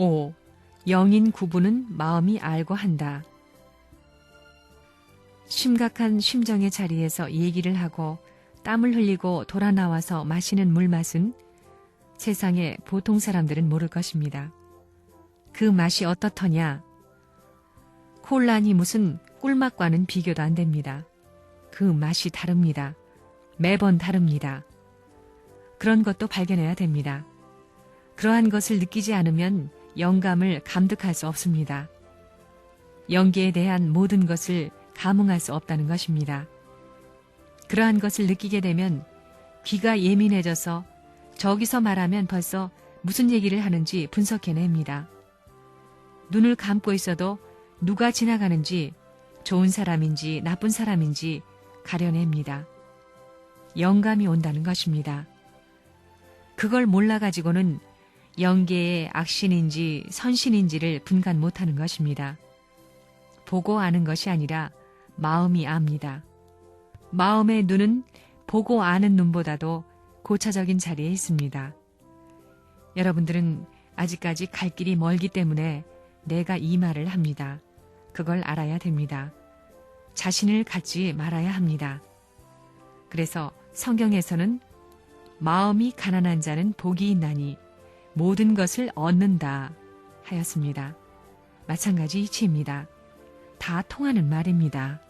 5. 영인 구부는 마음이 알고 한다. 심각한 심정의 자리에서 얘기를 하고 땀을 흘리고 돌아 나와서 마시는 물 맛은 세상에 보통 사람들은 모를 것입니다. 그 맛이 어떻더냐? 콜라니 무슨 꿀맛과는 비교도 안 됩니다. 그 맛이 다릅니다. 매번 다릅니다. 그런 것도 발견해야 됩니다. 그러한 것을 느끼지 않으면 영감을 감득할 수 없습니다. 연기에 대한 모든 것을 감흥할 수 없다는 것입니다. 그러한 것을 느끼게 되면 귀가 예민해져서 저기서 말하면 벌써 무슨 얘기를 하는지 분석해냅니다. 눈을 감고 있어도 누가 지나가는지 좋은 사람인지 나쁜 사람인지 가려냅니다. 영감이 온다는 것입니다. 그걸 몰라가지고는 영계의 악신인지 선신인지를 분간 못하는 것입니다. 보고 아는 것이 아니라 마음이 압니다. 마음의 눈은 보고 아는 눈보다도 고차적인 자리에 있습니다. 여러분들은 아직까지 갈 길이 멀기 때문에 내가 이 말을 합니다. 그걸 알아야 됩니다. 자신을 갖지 말아야 합니다. 그래서 성경에서는 마음이 가난한 자는 복이 있나니 모든 것을 얻는다 하였습니다. 마찬가지 이치입니다. 다 통하는 말입니다.